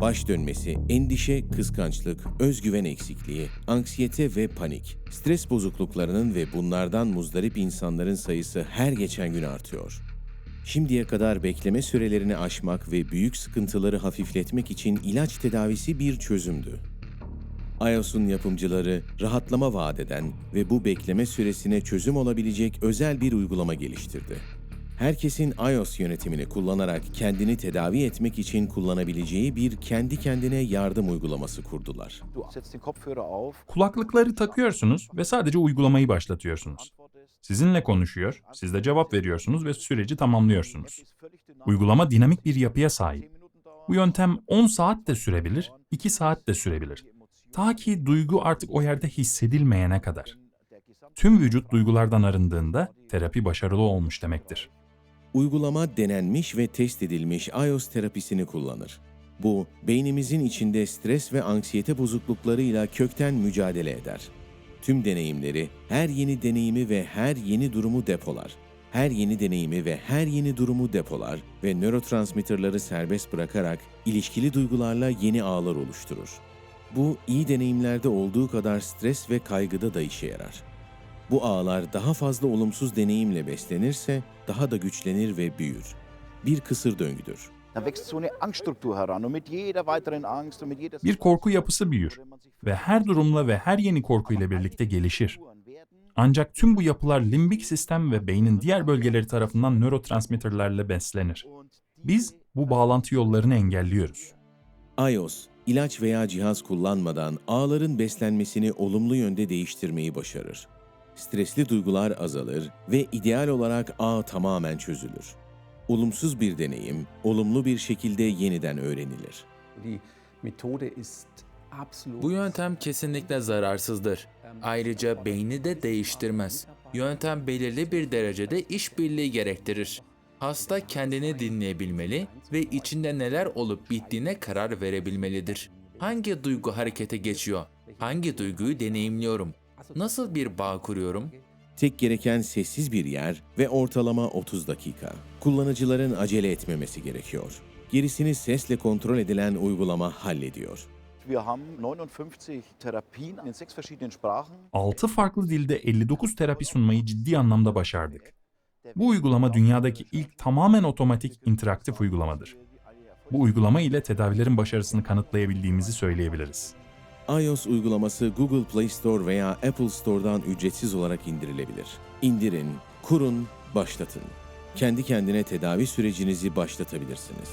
baş dönmesi, endişe, kıskançlık, özgüven eksikliği, anksiyete ve panik, stres bozukluklarının ve bunlardan muzdarip insanların sayısı her geçen gün artıyor. Şimdiye kadar bekleme sürelerini aşmak ve büyük sıkıntıları hafifletmek için ilaç tedavisi bir çözümdü. iOS'un yapımcıları rahatlama vaat eden ve bu bekleme süresine çözüm olabilecek özel bir uygulama geliştirdi. Herkesin iOS yönetimini kullanarak kendini tedavi etmek için kullanabileceği bir kendi kendine yardım uygulaması kurdular. Kulaklıkları takıyorsunuz ve sadece uygulamayı başlatıyorsunuz. Sizinle konuşuyor, siz de cevap veriyorsunuz ve süreci tamamlıyorsunuz. Uygulama dinamik bir yapıya sahip. Bu yöntem 10 saat de sürebilir, 2 saat de sürebilir. Ta ki duygu artık o yerde hissedilmeyene kadar. Tüm vücut duygulardan arındığında terapi başarılı olmuş demektir. Uygulama denenmiş ve test edilmiş iOS terapisini kullanır. Bu, beynimizin içinde stres ve anksiyete bozukluklarıyla kökten mücadele eder. Tüm deneyimleri, her yeni deneyimi ve her yeni durumu depolar. Her yeni deneyimi ve her yeni durumu depolar ve nörotransmitterleri serbest bırakarak ilişkili duygularla yeni ağlar oluşturur. Bu iyi deneyimlerde olduğu kadar stres ve kaygıda da işe yarar. Bu ağlar daha fazla olumsuz deneyimle beslenirse daha da güçlenir ve büyür. Bir kısır döngüdür. Bir korku yapısı büyür ve her durumla ve her yeni korkuyla birlikte gelişir. Ancak tüm bu yapılar limbik sistem ve beynin diğer bölgeleri tarafından nörotransmitterlerle beslenir. Biz bu bağlantı yollarını engelliyoruz. iOS, ilaç veya cihaz kullanmadan ağların beslenmesini olumlu yönde değiştirmeyi başarır. Stresli duygular azalır ve ideal olarak ağ tamamen çözülür. Olumsuz bir deneyim, olumlu bir şekilde yeniden öğrenilir. Bu yöntem kesinlikle zararsızdır. Ayrıca beyni de değiştirmez. Yöntem belirli bir derecede işbirliği gerektirir. Hasta kendini dinleyebilmeli ve içinde neler olup bittiğine karar verebilmelidir. Hangi duygu harekete geçiyor? Hangi duyguyu deneyimliyorum? Nasıl bir bağ kuruyorum? Tek gereken sessiz bir yer ve ortalama 30 dakika. Kullanıcıların acele etmemesi gerekiyor. Gerisini sesle kontrol edilen uygulama hallediyor. Wir haben 59 Therapien in sechs verschiedenen Sprachen. 6 farklı dilde 59 terapi sunmayı ciddi anlamda başardık. Bu uygulama dünyadaki ilk tamamen otomatik interaktif uygulamadır. Bu uygulama ile tedavilerin başarısını kanıtlayabildiğimizi söyleyebiliriz. iOS uygulaması Google Play Store veya Apple Store'dan ücretsiz olarak indirilebilir. İndirin, kurun, başlatın. Kendi kendine tedavi sürecinizi başlatabilirsiniz.